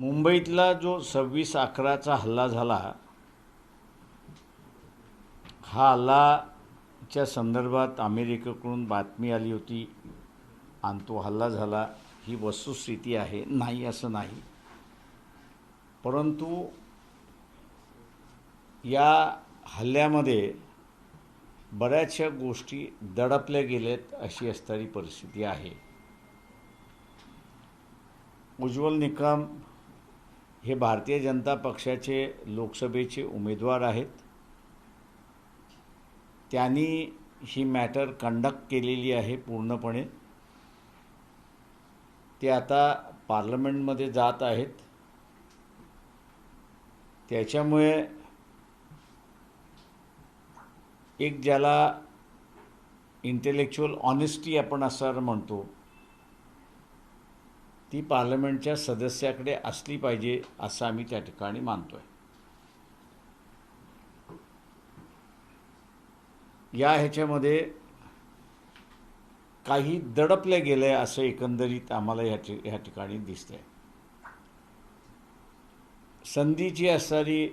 मुंबईतला जो सव्वीस अकराचा हल्ला झाला हा हल्लाच्या संदर्भात अमेरिकेकडून बातमी आली होती आणि तो हल्ला झाला ही वस्तुस्थिती आहे नाही असं नाही. परंतु या हल्ल्यामध्ये बऱ्याचशा गोष्टी दडपल्या गेल्यात अशी असणारी परिस्थिती आहे. उज्ज्वल निकम हे भारतीय जनता पक्षाचे लोकसभेचे उमेदवार आहेत. त्यांनी ही मॅटर कंडक्ट केलेली आहे पूर्णपणे. ते आता पार्लमेंटमध्ये जात आहेत. त्याच्यामुळे एक ज्याला इंटेलेक्च्युअल ऑनेस्टी आपण असं म्हणतो ती पार्लमेंटच्या सदस्याकडे असली पाहिजे असं आम्ही त्या ठिकाणी मानतोय. या ह्याच्यामध्ये काही दडपले गेले असं एकंदरीत आम्हाला ह्या ह्या ठिकाणी दिसतंय. संधीची असणारी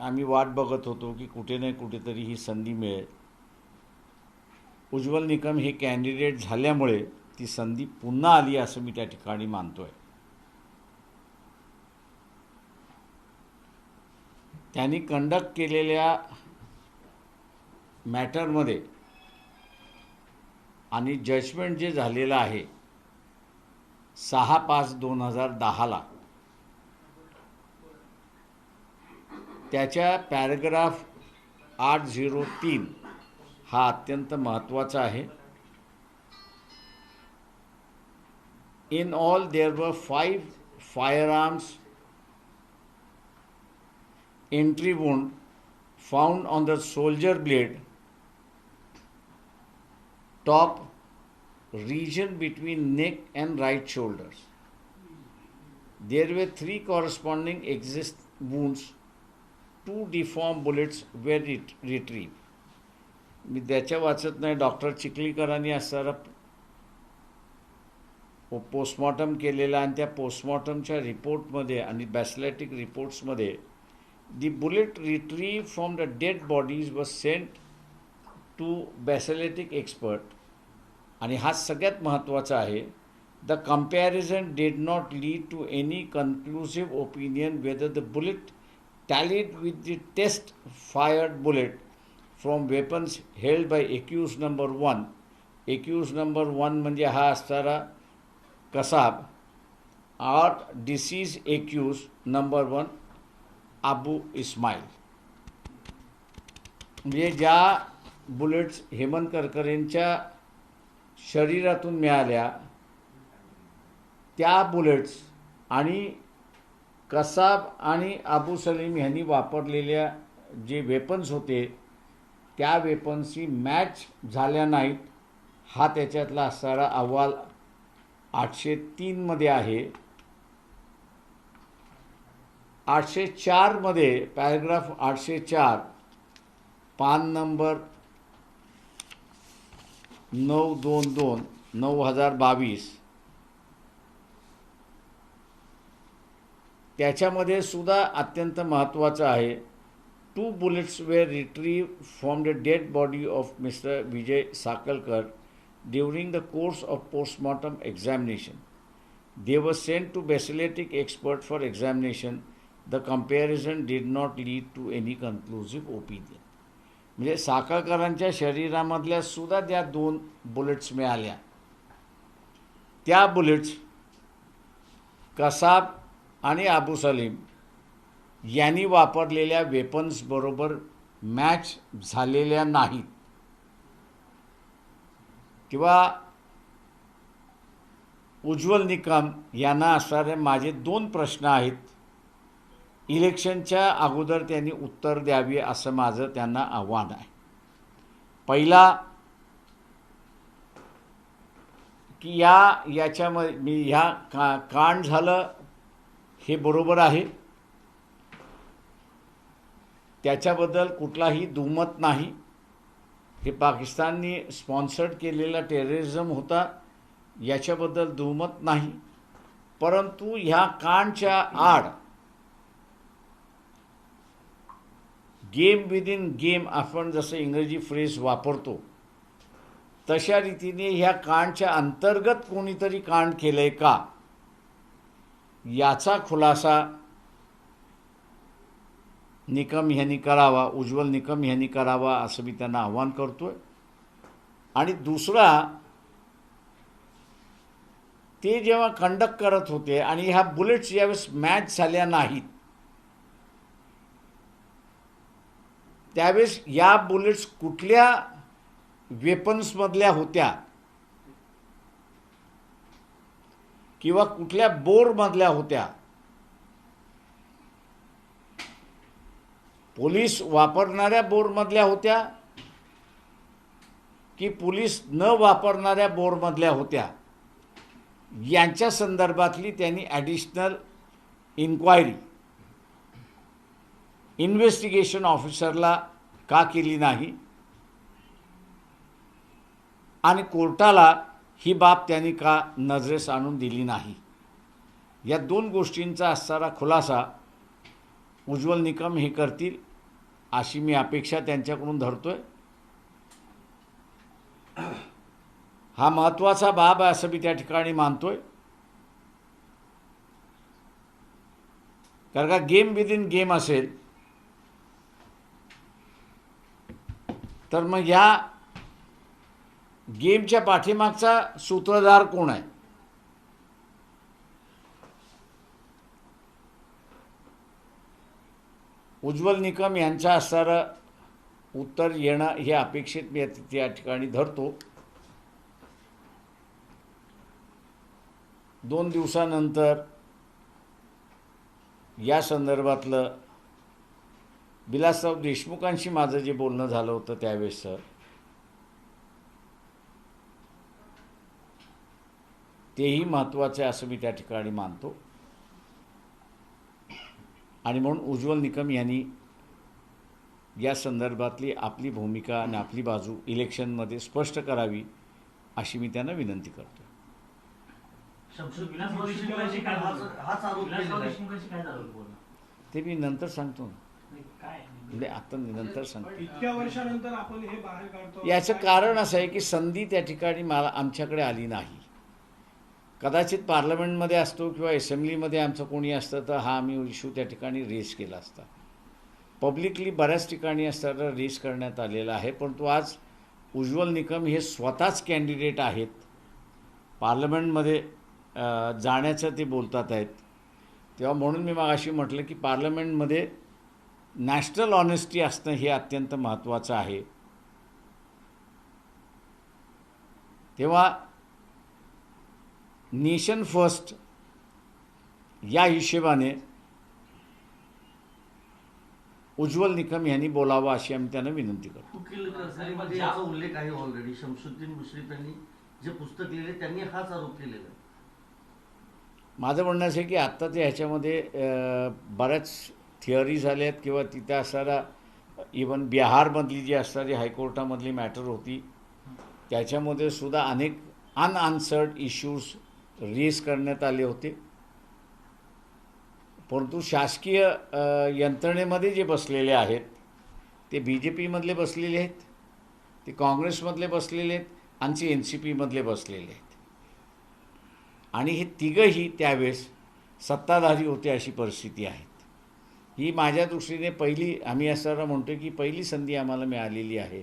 आम्ही वाट बघत होतो की कुठे नाही कुठेतरी ही संधी मिळेल. उज्ज्वल निकम हे कॅन्डिडेट झाल्यामुळे ती संधी पुन्हा आली असं मी त्या ठिकाणी मानतोय. त्यांनी कंडक्ट केलेल्या मॅटरमध्ये आणि जजमेंट जे झालेलं आहे सहा पाच दोन हजार दहाला त्याच्या पॅराग्राफ आठ झिरो तीन हा अत्यंत महत्त्वाचा आहे. In all, there were five firearms entry wound found on the soldier blade, top region between neck and right shoulders. There were three corresponding exist wounds. Two deformed bullets were ret- retrieved. मी त्याच्या वाचत नाही doctor चिखलीकरांनी असणारा पो postmortem केलेला आणि त्या पोस्टमॉर्टमच्या रिपोर्टमध्ये आणि ballistic रिपोर्ट्समध्ये the bullet retrieve from the dead bodies was sent to ballistic expert आणि हा सगळ्यात महत्त्वाचा आहे the comparison did not lead to any conclusive opinion whether the bullet tallied with the test fired bullet from weapons held by accused number one accused number one म्हणजे हा असणारा Kasab art deceased accused number one Abu Ismail म्हणजे ज्या bullets Hemant करकरेंच्या शरीरातून मिळाल्या त्या bullets आणि कसाब आणि अबू सलीम यांनी वापरलेल्या जे वेपन्स होते त्या वेपन्सची मॅच झाल्या नाहीत हा त्याच्यातला असणारा अहवाल आठशे तीनमध्ये आहे. आठशे चारमध्ये पॅराग्राफ आठशे चार पान नंबर नऊ दोन दोन नऊ हजार बावीस. त्याच्यामध्ये सुद्धा अत्यंत महत्त्वाचं आहे. Two bullets were retrieve from the dead body of mister Vijay Sakalkar during the course of postmortem examination. They were sent to basiletic expert for examination. The comparison did not lead to any conclusive opinion. म्हणजे साखळकरांच्या शरीरामधल्या सुद्धा त्या दोन bullets मिळाल्या त्या bullets Kasab आणि अबू सलीम यांनी वापरलेल्या वेपन्सबरोबर match झालेल्या नाहीत किंवा उज्ज्वल निकम यांना असणारे माझे दोन प्रश्न आहेत. इलेक्शनच्या अगोदर त्यांनी उत्तर द्यावी असं माझं त्यांना आव्हान आहे. पहिला की या याच्यामध्ये मी ह्या का कांड झालं हे बरोबर आहे. त्याच्याबद्दल कुठलाही दुमत नाही. हे पाकिस्तानने स्पॉन्सर्ड केलेला टेररिझम होता याच्याबद्दल दुमत नाही. परंतु ह्या कांडच्या आड गेम विदिन गेम आपण जसं इंग्रजी फ्रेज वापरतो तशा रीतीने ह्या कांडच्या अंतर्गत कोणीतरी कांड केलं आहे का? याचा खुलासा निकम ह्यांनी करावा उज्ज्वल निकम ह्यांनी करावा असं मी त्यांना आव्हान करतोय. आणि दुसरा ते जेव्हा कंडक्ट करत होते आणि ह्या बुलेट्स यावेळेस मॅच झाल्या नाहीत त्यावेळेस या बुलेट्स कुठल्या वेपन्समधल्या होत्या? किंवा कुठल्या बोरमधल्या होत्या? पोलीस वापरणाऱ्या बोरमधल्या होत्या की पोलीस न वापरणाऱ्या बोरमधल्या होत्या? यांच्या संदर्भातली त्यांनी ॲडिशनल इन्क्वायरी इन्व्हेस्टिगेशन ऑफिसरला का केली नाही? आणि कोर्टाला ही बाब त्यांनी का नजरेस आणून दिली नाही? या दोन गोष्टींचा असणारा खुलासा उज्ज्वल निकम हे करतील. अशी मी अपेक्षा त्यांच्याकडून धरतोय. हा महत्त्वाचा बाब आहे असं मी त्या ठिकाणी मानतोय. कारण का गेम विदिन गेम असेल तर मग या गेमच्या पाठीमागचा सूत्रधार कोण आहे? उज्ज्वल निकम यांच्या असणारं उत्तर येणं हे अपेक्षित मी या- त्या ठिकाणी धरतो. दोन दिवसानंतर या संदर्भातलं विलासराव देशमुखांशी माझं जे बोलणं झालं होतं त्यावेळेसचं तेही महत्त्वाचे असं मी त्या ठिकाणी मानतो. आणि म्हणून उज्ज्वल निकम यांनी या संदर्भातली आपली भूमिका आणि आपली बाजू इलेक्शनमध्ये स्पष्ट करावी अशी मी त्यांना विनंती करतो? ते मी नंतर सांगतो ना. म्हणजे आता नंतर सांगतो. इतक्या वर्षानंतर आपण हे बाहेर काढतो. याचं कारण असं आहे की संधी त्या ठिकाणी मला आमच्याकडे आली नाही. कदाचित पार्लमेंटमध्ये असतो किंवा असेंब्लीमध्ये आमचं कोणी असतं तर हा आम्ही इश्यू त्या ठिकाणी रेस केला असता. पब्लिकली बऱ्याच ठिकाणी असताना रेस करण्यात आलेला आहे परंतु आज उज्ज्वल निकम हे स्वतःच कॅन्डिडेट आहेत. पार्लमेंटमध्ये जाण्याचं ते बोलतात आहेत. तेव्हा म्हणून मी मग म्हटलं की पार्लमेंटमध्ये नॅशनल ऑनेस्टी असणं हे अत्यंत महत्त्वाचं आहे. तेव्हा नेशन फर्स्ट या हिशेबाने उज्ज्वल निकम यांनी बोलावं अशी आम्ही त्यांना विनंती करतो. याचा उल्लेख आहे ऑलरेडी शमशुद्दीन मुश्रीफ यांनी जे पुस्तक लिहिले त्यांनी हाच आरोप केलेला माझं म्हणणं असं आहे की आत्ता ते ह्याच्यामध्ये बऱ्याच थिअरी झाल्या आहेत किंवा तिथे असणारा इवन बिहारमधली जी असणारी हायकोर्टामधली मॅटर होती त्याच्यामध्ये सुद्धा अनेक अनआन्सर्ड इश्यूज रिलीज करण्यात आले होते. परंतु शासकीय यंत्रणेमध्ये जे बसलेले आहेत ते बी जे पीमधले बसलेले आहेत ते काँग्रेसमधले बसलेले आहेत आणि एन सी पीमधले बसलेले आहेत. आणि हे तिघंही त्यावेळेस सत्ताधारी होते अशी परिस्थिती आहेत ही माझ्या दृष्टीने पहिली आम्ही असं म्हणतो की पहिली संधी आम्हाला मिळालेली आहे.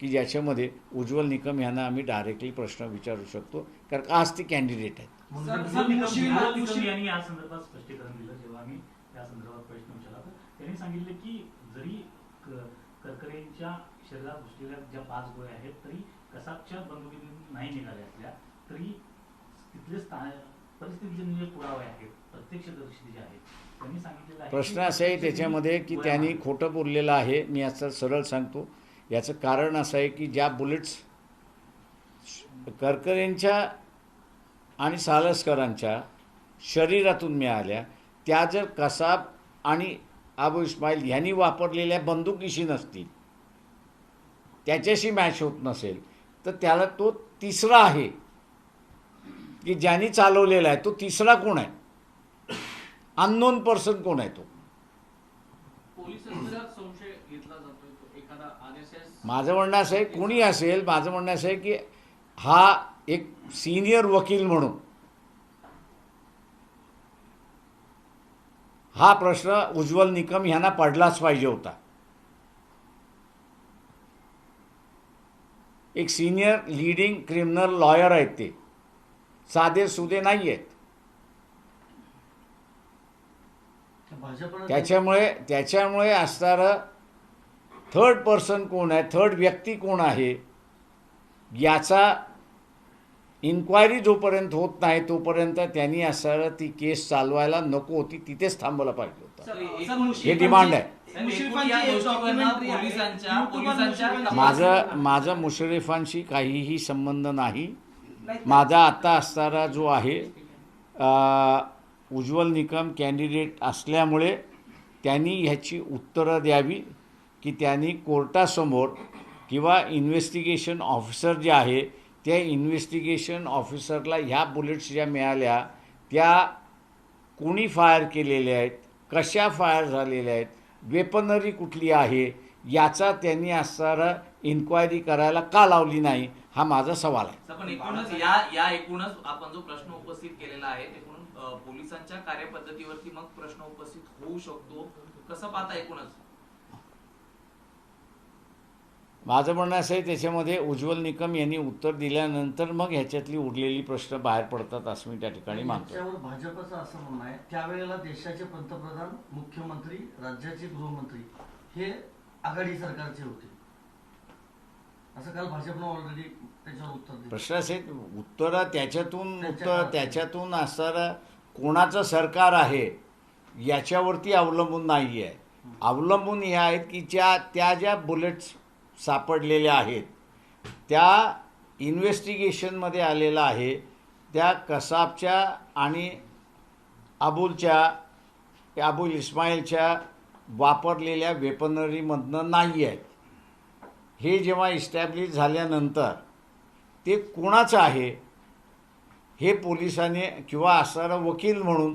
की ज्याच्यामध्ये उज्ज्वल निकम यांना आम्ही डायरेक्टली प्रश्न विचारू शकतो. कारण का आज ते कॅन्डिडेट आहेत. म्हणून सर, ते- सर, निकम- मुश्रीफ- विलास निकम मुश्रीफ- यांनी या संदर्भात स्पष्टीकरण दिलं. जेव्हा आम्ही या संदर्भात प्रश्न विचारला तर त्यांनी सांगितलं की जरी क- करकरेंच्या शरीरात घुसलेल्या ज्या पाच गोळ्या आहेत तरी कसाबच्या बंदुकीतून नाही निघाल्या असल्या तरी तिथले स्थान परिस्थितीचे जे पुरावे आहेत प्रत्यक्षदर्शी जे आहेत त्यांनी सांगितलेलं आहे प्रश्न की असा आहे त्याच्यामध्ये की त्यांनी. खोटं बोललेलं आहे. मी याचं सरळ सांगतो. याचं कारण असं आहे की ज्या बुलेट्स करकरेंच्या आणि सालसकरांच्या शरीरातून मिळाल्या त्या जर कसाब आणि आबू इस्माईल ह्यांनी वापरलेल्या बंदुकीशी नसतील त्याच्याशी मॅच होत नसेल तर त्याला तो तिसरा आहे. की ज्यांनी चालवलेला आहे तो तिसरा कोण आहे? अननोन पर्सन कोण आहे तो? पोलिसांचा संशय घेतला जातोय. माझं म्हणणं असं आहे कोणी असेल माझं म्हणणं असं आहे की हा एक सिनियर वकील म्हणून हा प्रश्न उज्ज्वल निकम ह्यांना पडलाच पाहिजे होता. एक सिनियर लीडिंग क्रिमिनल लॉयर आहेत ते. साधे सुधे नाही आहेत त्याच्यामुळे त्याच्यामुळे असणारं थर्ड पर्सन कोण आहे थर्ड व्यक्ती कोण आहे याचा इन्क्वायरी जोपर्यंत होत नाही तोपर्यंत त्यांनी असणारं ती केस चालवायला नको होती तिथेच थांबवलं पाहिजे होतं. हे डिमांड आहे. माझं माझं मुशर्रफांशी काहीही संबंध नाही. माझा आत्ता असणारा जो आहे अ, उज्ज्वल निकम कॅन्डिडेट असल्यामुळे त्यांनी ह्याची उत्तरं द्यावी. की त्यांनी कोर्टासमोर किंवा इन्व्हेस्टिगेशन ऑफिसर जे आहे त्या इन्व्हेस्टिगेशन ऑफिसरला ह्या बुलेट्स ज्या मिळाल्या त्या कोणी फायर केलेल्या आहेत कशा फायर झालेल्या आहेत वेपनरी कुठली आहे याचा त्यांनी असणारा इन्क्वायरी करायला का लावली नाही हा माझा सवाल आहे. पण एकूणच या या एकूणच आपण जो प्रश्न उपस्थित केलेला आहे एकूण पोलिसांच्या कार्यपद्धतीवरती मग प्रश्न उपस्थित होऊ शकतो कसं पाहता एकूणच? माझं म्हणणं असं आहे त्याच्यामध्ये उज्ज्वल निकम यांनी उत्तर दिल्यानंतर मग ह्याच्यातली उरलेली प्रश्न बाहेर पडतात असं मी त्या ठिकाणी मानतो. याच्यावर भाजपचं असं म्हणणं आहे त्यावेळेला देशाचे पंतप्रधान मुख्यमंत्री राज्याचे गृहमंत्री हे आघाडी सरकारचे होते. असं काल भाजपनं ऑलरेडी त्याच्यावर उत्तर दिलं. प्रश्न असे उत्तर त्याच्यातून उत्तर त्याच्यातून. असणारं कोणाचं सरकार आहे याच्यावरती अवलंबून नाही आहे अवलंबून हे आहेत की ज्या त्या ज्या बुलेट्स सापडलेल्या आहेत. त्या इन्व्हेस्टिगेशनमध्ये आलेलं आहे. त्या कसाबच्या आणि अबुलच्या अबुल इस्माईलच्या वापरलेल्या वेपनरीमधनं नाही आहेत. हे जेव्हा इस्टॅब्लिश झाल्यानंतर ते कोणाचं आहे? हे पोलिसांनी किंवा असणारा वकील म्हणून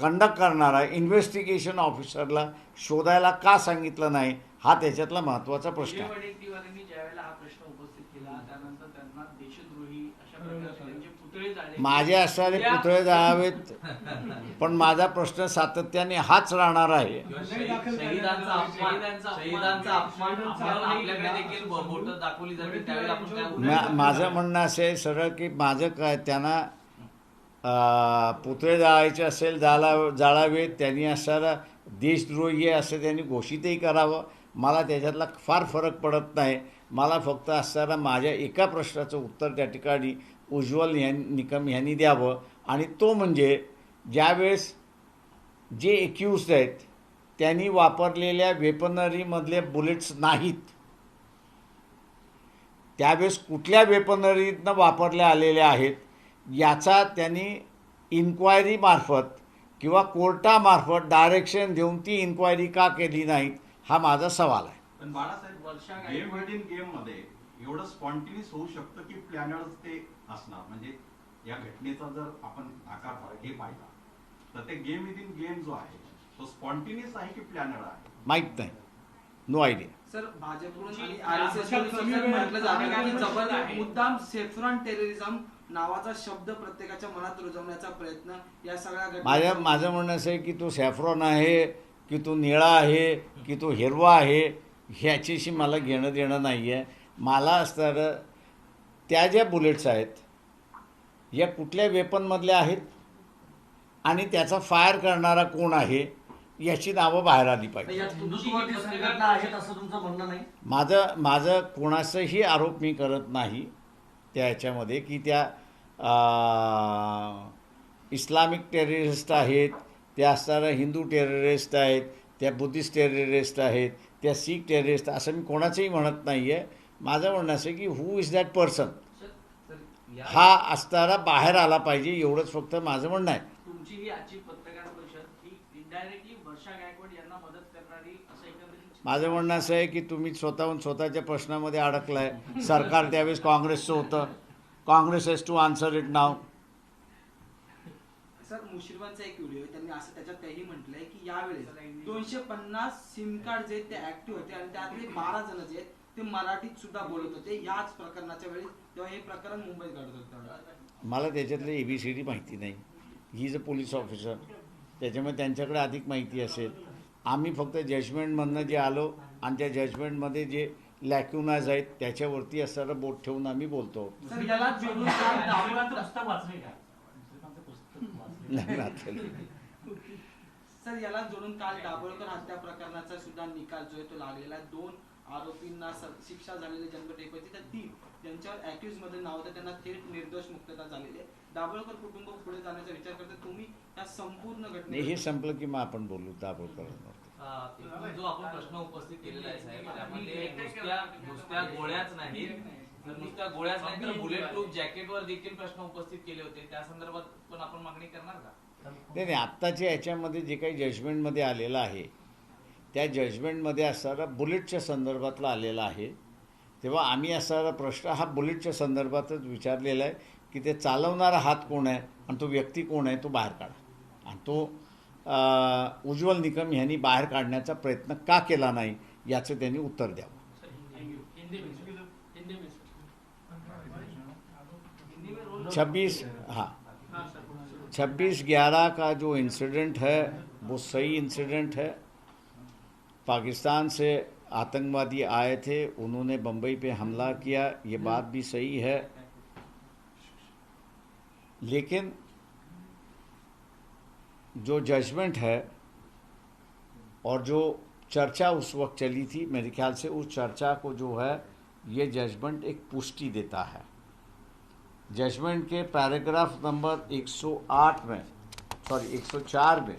कंडक्ट करणारा इन्व्हेस्टिगेशन ऑफिसरला शोधायला का सांगितलं नाही? हा त्याच्यातला महत्त्वाचा प्रश्न आहे. वडेट्टीवारांनी ज्यावेळेला हा प्रश्न उपस्थित केला त्यानंतर त्यांना देशद्रोही अशा प्रकारे त्यांचे पुतळे जाळले माझे असणारे पुतळे जावेत पण माझा प्रश्न सातत्याने हाच राहणार आहे. माझं म्हणणं असं आहे सरळ की माझं काय त्यांना पुतळे जाळायचे असेल जाळा जाळावेत त्यांनी असणारा देशद्रोही आहे असं त्यांनी घोषितही करावं. मला त्याच्यातला फार फरक पडत नाही. मला फक्त असताना माझ्या एका प्रश्नाचं उत्तर त्या ठिकाणी उज्ज्वल यां निकम यांनी द्यावं. आणि तो म्हणजे ज्यावेळेस जे एक्युज्ड आहेत त्यांनी वापरलेल्या वेपनरीमधले बुलेट्स नाहीत. त्यावेळेस कुठल्या वेपनरीतनं वापरल्या आलेल्या आहेत याचा त्यांनी इन्क्वायरीमार्फत किंवा कोर्टामार्फत डायरेक्शन देऊन ती इन्क्वायरी का केली नाहीत हा माझा सवाल आहे. पण बाळासाहेब वर्षा गेम गायकवाड- विदिन गेममध्ये एवढं स्पॉन्टिनियस होऊ शकतं की प्लॅनर्स ते असणार. म्हणजे या घटनेचा जर आपण आकार हे पाहिला तर ते गेम विदिन गेम जो आहे तो स्पॉन्टिनियस आहे की प्लॅनर आहे? माहीत नाही. नो आयडिया सर भाजपकडून. मुद्दाम सेफ्रॉन टेररिझम नावाचा शब्द प्रत्येकाच्या मनात रुजवण्याचा प्रयत्न या सगळ्या घटना माझ्या माझं म्हणणं असं आहे की तो सॅफ्रॉन आहे की तो निळा आहे की तो हिरवा आहे ह्याच्याशी मला घेणं देणं नाही आहे मला असणारं त्या ज्या बुलेट्स आहेत या कुठल्या वेपनमधल्या आहेत? आणि त्याचा फायर करणारा कोण आहे? याची नावं बाहेर आली पाहिजे. माझं माझं कोणाचाही आरोप मी करत नाही त्या ह्याच्यामध्ये की त्या इस्लामिक टेररिस्ट आहेत त्या असणाऱ्या हिंदू टेररिस्ट आहेत त्या बुद्धिस्ट टेररिस्ट आहेत त्या सीख टेररिस्ट असं मी कोणाचंही म्हणत नाही आहे माझं म्हणणं असं आहे की हू इज दॅट पर्सन हा असणारा बाहेर आला पाहिजे एवढंच फक्त माझं म्हणणं आहे. तुमची ही आजची पत्रकार परिषद ही इनडायरेक्टली वर्षा गायकवाड यांना मदत करणारी असं एकंदरीत माझं म्हणणं असं आहे की तुम्ही स्वतःहून स्वतःच्या प्रश्नामध्ये अडकलाय. सरकार त्यावेळेस काँग्रेसचं होतं. Congress has to answer it now. Sir मुश्रीफांचा एक व्हिडिओ असं त्याच्यात तेही म्हटलंय की यावेळेस दोनशे पन्नास सिम कार्ड जे ते ऍक्टिव्ह होते आणि त्यातले बारा जण जे आहेत ते मराठीत सुद्धा बोलत होते. याच प्रकरणाच्या वेळेस जेव्हा हे प्रकरण मुंबईत घडत होतं. मला त्याच्यातले ए बी सी डी माहिती नाही. He is a police officer त्याच्यामुळे त्यांच्याकडे अधिक माहिती असेल. आम्ही फक्त जजमेंटमधनं जे आलो आणि त्या जजमेंटमध्ये जे लॅक्युनाज आहेत त्याच्यावरती असणारं बोट ठेवून आम्ही बोलतो. नाही. सर याला जोडून काल दाभोळकर हत्या प्रकरणाचा सुद्धा निकाल जो आहे तो लागलेला आहे. दोन आरोपींना शिक्षा झालेली जन्मठेपेची तर तीन ज्यांच्यावर अॅक्युजमध्ये नाव होतं त्यांना थेट निर्दोष मुक्तता झालेली आहे. दाभोळकर कुटुंब पुढे जाण्याचा विचार करते तुम्ही या संपूर्ण नाही घटने हे संपलं की मग आपण बोलू एकूण जो आपण प्रश्न उपस्थित केलेला आहे साहेब त्यामध्ये नुसत्या नुसत्या गोळ्याच नाहीत. तर नुसत्या गोळ्याच नाही तर बुलेट प्रूफ जॅकेटवर देखील प्रश्न उपस्थित केले होते. त्या संदर्भात पण आपण मागणी करणार का? नाही नाही आत्ताच्या याच्यामध्ये जे काही जजमेंटमध्ये आलेलं आहे त्या जजमेंटमध्ये असणारा बुलेटच्या संदर्भातला आलेला आहे. तेव्हा आम्ही असणारा प्रश्न हा बुलेटच्या संदर्भातच विचारलेला आहे की ते चालवणारा हात कोण आहे आणि तो व्यक्ती कोण आहे तो बाहेर काढा. आणि तो उज्ज्वल निकम यांनी बाहेर काढण्याचा प्रयत्न का केला नाही याचं त्यांनी उत्तर द्यावं. छब्बीस हाँ. छब्बीस ग्यारह का जो इंसिडेंट है, वो सही इंसिडेंट है। पाकिस्तान से आतंकवादी आए थे, उन्होंने बम्बई पे हमला किया, ये बात भी सही है। लेकिन जो जजमेंट है, और जो चर्चा उस वक्त चली थी, मेरे ख्याल से उस चर्चा को जो है, ये जजमेंट एक पुष्टि देता है। जजमेंट के पैराग्राफ नंबर 108 में सॉरी 104 में।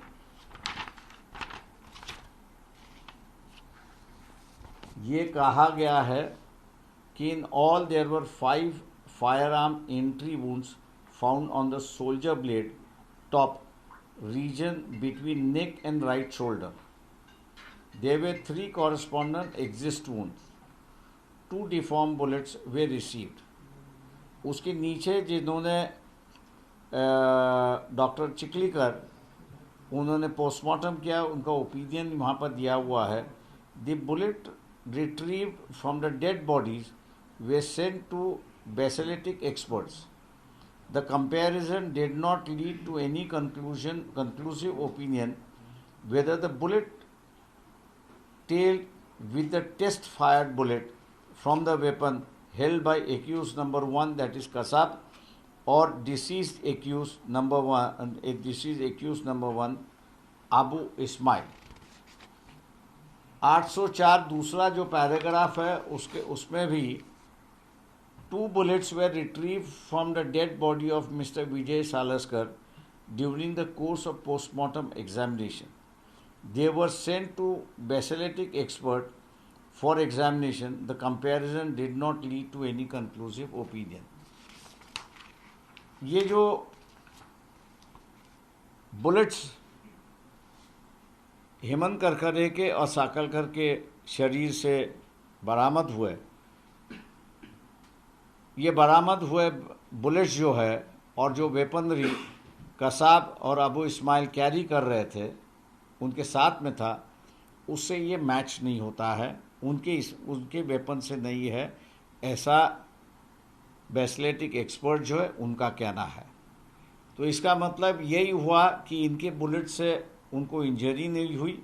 ये कहा गया है कि in all there were five fire arm entry wounds found on the shoulder blade top region between neck and right shoulder there were three correspondent exit wound two deform bullets were received उसके नीचे जिन्होंने doctor Chiklikar उन्होंने postmortem KIA, उनका opinion वहाँ पर दिया हुआ है। The bullet retrieve from the dead bodies were sent to ballistic experts the comparison did not lead to any conclusion conclusive opinion whether the bullet tell with the test fire bullet from the weapon held by accused number one that is Kasab और deceased accused number 1 uh, and deceased accused number 1 abu 804 दूसरा जो paragraph है, उसके, उसमें भी two bullets were retrieve from the dead body of mister Vijay Salaskar during the course of postmortem examination they were sent to ballistic expert for examination. The comparison did not lead to any conclusive opinion. ये जो bullets Hemant Karkare के और साकलकर के शरीर से बरामद हुए, ये बरामद हुए bullets जो है और जो वेपनरी कसाब और अबू इस्माइल कैरी कर रहे थे, उनके साथ में था, उससे ये मैच नहीं होता है उनके इस, उनके वेपन से नहीं है। ऐसा बेसलेटिक एक्सपर्ट जो है, उनका कहना है। तो इसका मतलब यही हुआ कि इनके बुलेट से उनको इंजरी नहीं हुई।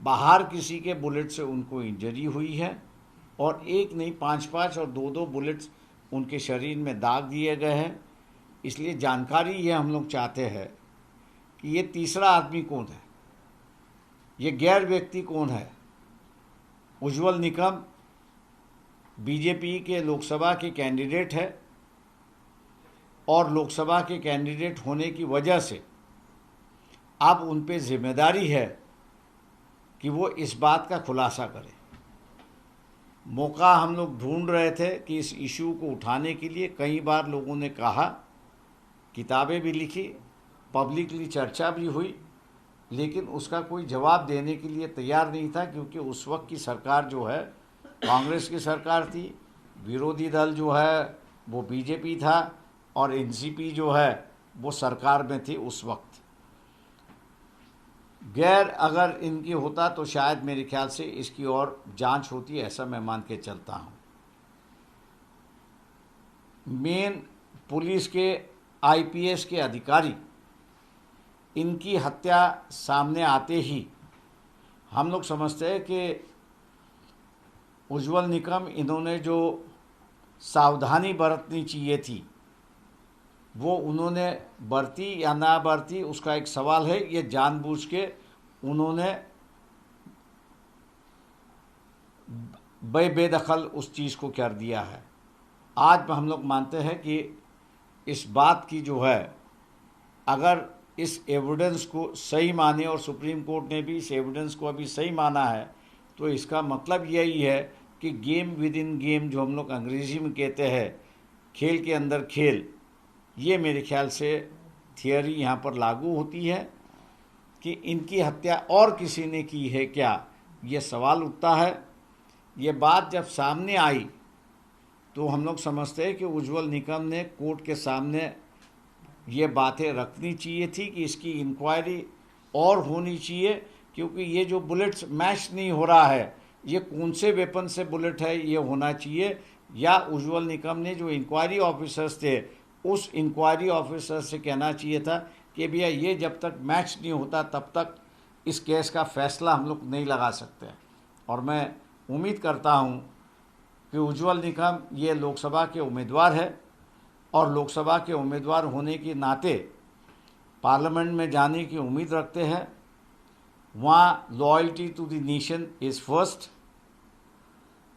बाहर किसी के बुलेट से उनको इंजरी हुई है। और एक नहीं पाँच पाँच और दो दो बुलेट्स उनके शरीर में दाग दिए गए हैं। इसलिए जानकारी ये हम लोग चाहते हैं कि ये तीसरा आदमी कौन है? ये गैर व्यक्ति कौन है? उज्जवल निकम, बीजेपी के लोकसभा के कैंडिडेट है और लोकसभा के कैंडिडेट होने की वजह से अब उन पर ज़िम्मेदारी है कि वो इस बात का खुलासा करें। मौका हम लोग ढूंढ रहे थे कि इस इशू को उठाने के लिए कई बार लोगों ने कहा, किताबें भी लिखी, पब्लिकली चर्चा भी हुई लेकिन उसका कोई जवाब देने के लिए तैयार नहीं था, क्योंकि उस वक्त की सरकार जो है, कांग्रेस की सरकार थी, विरोधी दल जो है, वो बीजेपी था और एनसीपी जो है, वो सरकार में थी उस वक्त। गैर अगर इनकी होता तो शायद मेरे ख्याल से इसकी और जाँच होती, ऐसा मैं मान के चलता हूँ। मेन पुलिस के, आईपीएस के अधिकारी इनकी हत्या सामने आते ही हम लोग समझते हैं कि उज्जवल निकम इन्होंने जो सावधानी बरतनी चाहिए थी, वो उन्होंने बरती या ना बरती, उसका एक सवाल है, ये जानबूझ के उन्होंने बे बेदखल उस चीज़ को कर दिया है। आज हम लोग मानते हैं कि इस बात की जो है, अगर इस एविडेंस को सही माने और सुप्रीम कोर्ट ने भी इस एविडेंस को अभी सही माना है तो इसका मतलब यही है कि गेम विद इन गेम जो हम लोग अंग्रेज़ी में कहते हैं, खेल के अंदर खेल, ये मेरे ख्याल से थियोरी यहाँ पर लागू होती है कि इनकी हत्या और किसी ने की है क्या? ये सवाल उठता है। ये बात जब सामने आई तो हम लोग समझते हैं कि उज्जवल निकम ने कोर्ट के सामने ये बातें रखनी चाहिए थी कि इसकी इंक्वायरी और होनी चाहिए, क्योंकि ये जो बुलेट्स मैच नहीं हो रहा है, ये कौन से वेपन से बुलेट है, ये होना चाहिए। या उज्जवल निकम ने जो इंक्वायरी ऑफिसर्स थे, उस इंक्वायरी ऑफिसर से कहना चाहिए था कि भैया ये जब तक मैच नहीं होता, तब तक इस केस का फैसला हम लोग नहीं लगा सकते। और मैं उम्मीद करता हूँ कि उज्जवल निकम ये लोकसभा के उम्मीदवार है। और लोकसभा के उम्मीदवार होने के नाते पार्लियामेंट में जाने की उम्मीद रखते हैं। वहाँ loyalty to the nation is first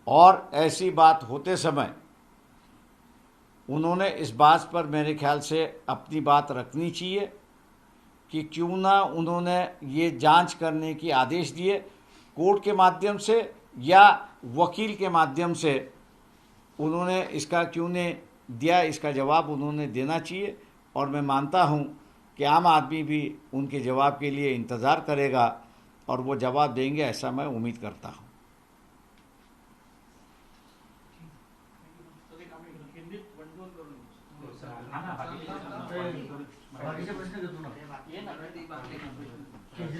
और ऐसी बात होते समय उन्होंने इस बात पर मेरे ख्याल से अपनी बात रखनी चाहिए कि क्यों ना उन्होंने ये जाँच करने की आदेश दिए कोर्ट के माध्यम से या वकील के माध्यम से। उन्होंने इसका क्यों ने दिया इसका जवाब उन्होंने देना चाहिए। और मैं मानता हूँ कि आम आदमी भी उनके जवाब के लिए इंतज़ार करेगा और वो जवाब देंगे ऐसा मैं उम्मीद करता हूँ हिंदीत वन दोन करून घेऊ. हा ना, बाकीचे- बाकीचे प्रश्न घेतो ना ये ना ती बाकी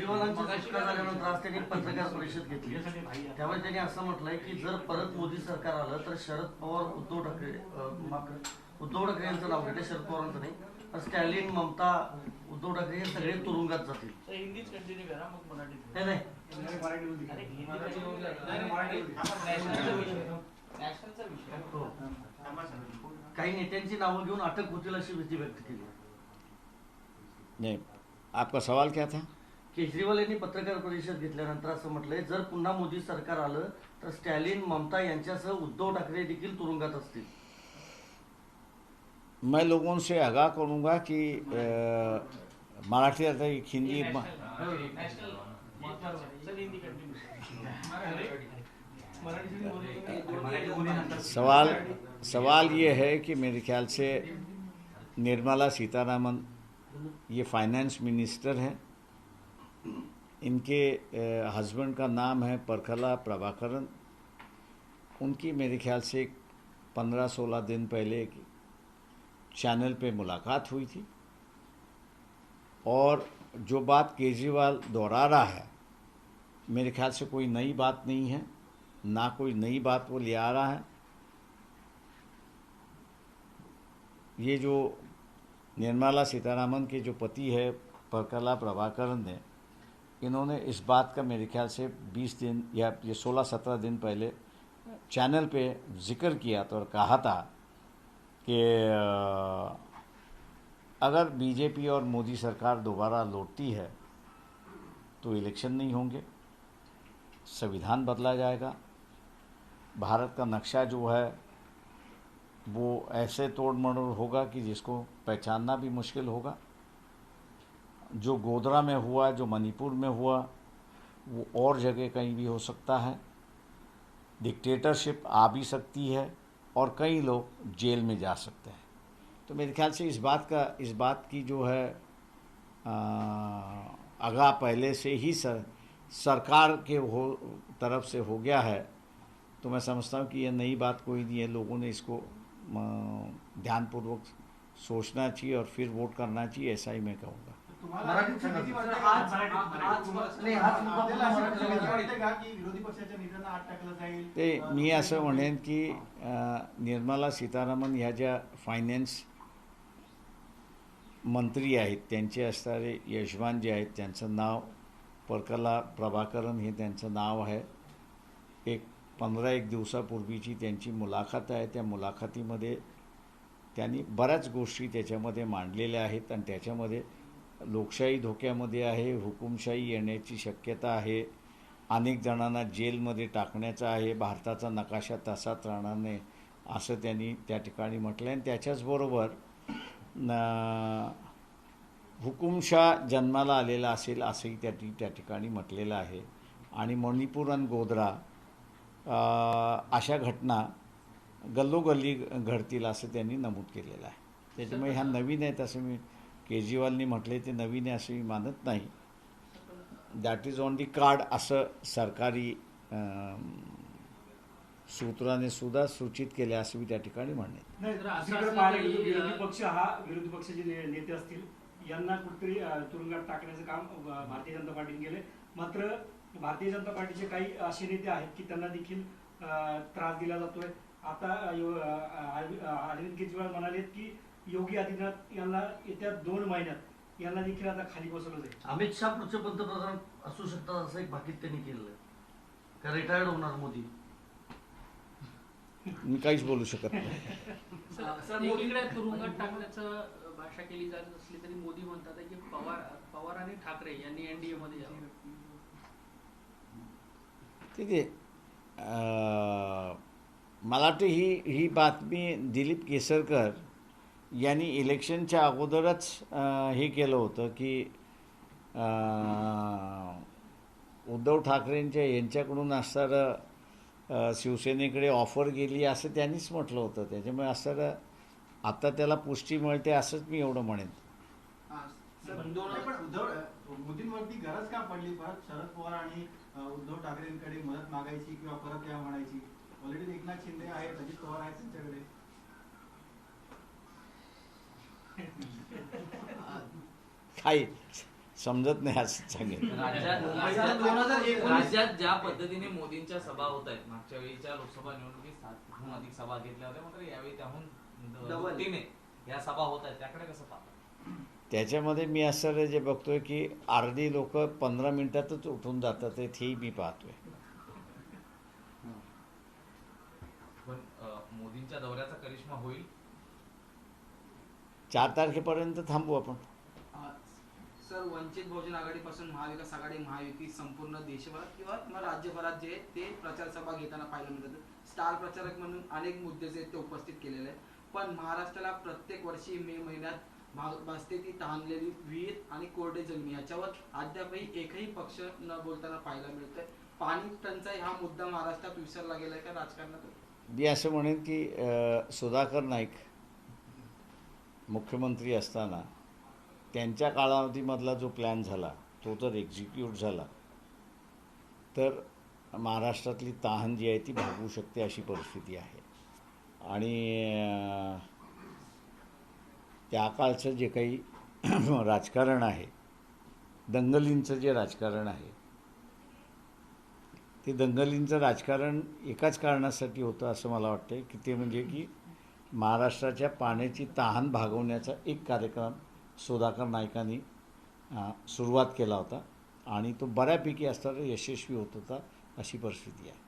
केजरीवालांची सुटका झाल्यानंतर आज त्यांनी पत्रकार परिषद घेतली. यासाठी भाई आहे. त्यामुळे त्यांनी असं म्हटलंय की जर परत मोदी सरकार आलं तर शरद पवार उद्धव ठाकरे उद्धव ठाकरे यांचं नाव घेतलं शरद पवारांचं नाही. तर स्टॅलिन ममता उद्धव ठाकरे हे सगळे तुरुंगात जातील. तर हिंदीच कंटिन्यू करा मग मराठीत. नाही. हो. काही नेत्यांची नावं घेऊन अटक होतील अशी भीती व्यक्त केली. नहीं. आपका सवाल क्या था? केजरीवाल यांनी पत्रकार परिषद घेतल्यानंतर असं म्हटलंय जर पुन्हा मोदी सरकार आलं तर स्टॅलिन ममता यांच्यासह उद्धव ठाकरे देखील तुरुंगात असतील. मैं लोगों से आगाह करूंगा कि मराठी आता एक हिंदी सवाल सवाल ये है कि मेरे ख्याल से निर्मला सीतारामन ये फाइनेंस मिनिस्टर हैं। इनके हस्बैंड का नाम है परखला प्रभाकरन। उनकी मेरे ख्याल से पंद्रह सोलह दिन पहले एक चैनल पे मुलाकात हुई थी। और जो बात केजरीवाल दोहरा रहा है, मेरे ख्याल से कोई नई बात नहीं है, ना कोई नई बात वो ले आ रहा है। ये जो निर्मला सीतारामन के जो पति है परकला प्रभाकरन ने इन्होंने इस बात का मेरे ख्याल से 20 दिन या ये 16-17 दिन पहले चैनल पे ज़िक्र किया था और कहा था कि अगर बीजेपी और मोदी सरकार दोबारा लौटती है तो इलेक्शन नहीं होंगे। संविधान बदला जाएगा। भारत का नक्शा जो है, वो ऐसे तोड़ मरोड़ होगा कि जिसको पहचानना भी मुश्किल होगा। जो गोदरा में हुआ, जो मणिपुर में हुआ, वो और जगह कहीं भी हो सकता है। डिक्टेटरशिप आ भी सकती है और कई लोग जेल में जा सकते हैं। तो मेरे ख्याल से इस बात का, इस बात की जो है आगाह पहले से ही सर, सरकार के हो, तरफ़ से हो गया है। तो मैं समझता हूँ कि यह नई बात कोई नहीं है। लोगों ने इसको ध्यानपूर्वक सोचना चाहिए और फिर वोट करना चाहिए, ऐसा ही मैं कहूँगा। मराठीत असं किती सांगा. वाटतं आज- का? आज- आज- नाही, हाच मुद्दा आपल्याला असं मराठीत वाटतं सांगा. का की विरोधी पक्षाच्या नेत्यांना आत टाकलं जाईल ते मी असं म्हणेन की अ, निर्मला सीतारामन ह्या ज्या फायनान्स मंत्री आहेत त्यांचे असणारे यशवान जे आहेत त्यांचं नाव परकला प्रभाकरन हे त्यांचं नाव आहे एक पंधरा एक दिवसापूर्वीची त्यांची मुलाखत आहे त्या मुलाखतीमध्ये त्यांनी बऱ्याच गोष्टी त्याच्यामध्ये मांडलेल्या आहेत आणि त्याच्यामध्ये लोकशाही धोक्यामध्ये आहे हुकुमशाही येण्याची शक्यता आहे अनेक जणांना जेलमध्ये टाकण्याचा आहे भारताचा नकाशा तसाच राहणार नाही असं त्यांनी त्या ठिकाणी म्हटलं आणि त्याच्याचबरोबर न- हुकुमशाह जन्माला आलेला असेल असंही त्या त्या ठिकाणी म्हटलेलं आहे. आणि मणिपूर आणि गोधरा अशा घटना गल्लोगल्ली घडतील असं त्यांनी नमूद केलेलं आहे. त्याच्यामुळे ह्या नवीन आहेत असं मी केजरीवालनी म्हटले ते नवीन आहे असं मी मानत नाही. That is on the card असं सरकारी सूत्राने सुद्धा सूचित केले असं मी त्या ठिकाणी विरोधी पक्ष हा विरोधी पक्षाचे ने- नेते असतील यांना कुठेतरी तुरुंगात टाकण्याचं काम भारतीय जनता पार्टीने केले मात्र भारतीय जनता पार्टीचे काही असे नेते आहेत की त्यांना देखील त्रास दिला जातोय. आता अरविंद केजरीवाल म्हणालेत की योगी आदित्यनाथ यांना येत्या दोन महिन्यात यांना देखील आता खाली बसवलं जाईल. अमित शहा पुढचे पंतप्रधान असू शकतात असं एक भाकीत त्यांनी केलेलं आहे. का रिटायर्ड होणार मोदी? मी काहीच बोलू शकत नाही. सर, तुरुंगात टाकण्याचं भाषा केली जात असली तरी मोदी म्हणतात की पवार पवार आणि ठाकरे यांनी एनडीए मध्ये यावं. ठीक आहे. अं, मला वाटतं ही ही बातमी दिलीप केसरकर यांनी इलेक्शनच्या अगोदरच हे केलं होतं की उद्धव ठाकरेंच्या यांच्याकडून असणारं शिवसेनेकडे ऑफर गेली असं त्यांनीच म्हटलं होतं. त्याच्यामुळे असणारं आता त्याला पुष्टी मिळते असंच मी एवढं म्हणेन. मोदींवरती गरज का पडली परत? शरद पवार आणि उद्धव ठाकरेंकडे मदत मागायची किंवा परत या म्हणायची? ऑलरेडी एकनाथ शिंदे आहेत अजित पवार आहेत त्यांच्याकडे. काही समजत नाही असं सांगेन. राज्यात ज्या पद्धतीने मोदींच्या सभा होत आहेत मागच्या वेळीच्या लोकसभा निवडणुकीत सातहून अधिक सभा घेतल्या होत्या मात्र यावेळी त्याहून. दुपटीने या सभा होत आहेत. त्याकडे कसं पाहता? त्याच्यामध्ये मी असं जे बघतोय की अर्धी लोक पंधरा मिनिटातच उठून जातात हेही मी पाहतोय. पण मोदींच्या दौऱ्याचा करिश्मा होईल? चार तारखेपर्यंत थांबू आपण. सर वंचित बहुजन आघाडीपासून महाविकास आघाडी महायुती संपूर्ण देशभरात किंवा राज्यभरात जे ते प्रचार सभा घेताना पाहायला मिळतात. स्टार प्रचारक म्हणून अनेक मुद्दे जे ते उपस्थित केलेले आहेत. पण महाराष्ट्राला प्रत्येक वर्षी मे महिन्यात भासते ती तहानलेली विहीर आणि कोरडे जमिनी. याच्यावर अद्यापही एकही पक्ष न बोलताना पाहायला मिळतोय. पाणी टंचाई हा मुद्दा महाराष्ट्रात विसरला गेलाय का राजकारणात? मी असं म्हणेन की सुधाकर नाईक मुख्यमंत्री असताना त्यांच्या कालावधीमधला जो प्लॅन झाला तो जर एक्झिक्यूट झाला. तर महाराष्ट्रातली तहान जी आहे ती भागवू शकते अशी परिस्थिती आहे. आणि त्या काळचं जे काही राजकारण आहे दंगलींचं जे राजकारण आहे ते दंगलींचं राजकारण एकाच कारणासाठी होतं असं मला वाटतं की ते म्हणजे की महाराष्ट्राच्या पाण्याची तहान भागवण्याचा एक कार्यक्रम सुधाकर नायकांनी सुरुवात केला होता. आणि तो बऱ्यापैकी असताना यशस्वी होत होता अशी परिस्थिती आहे.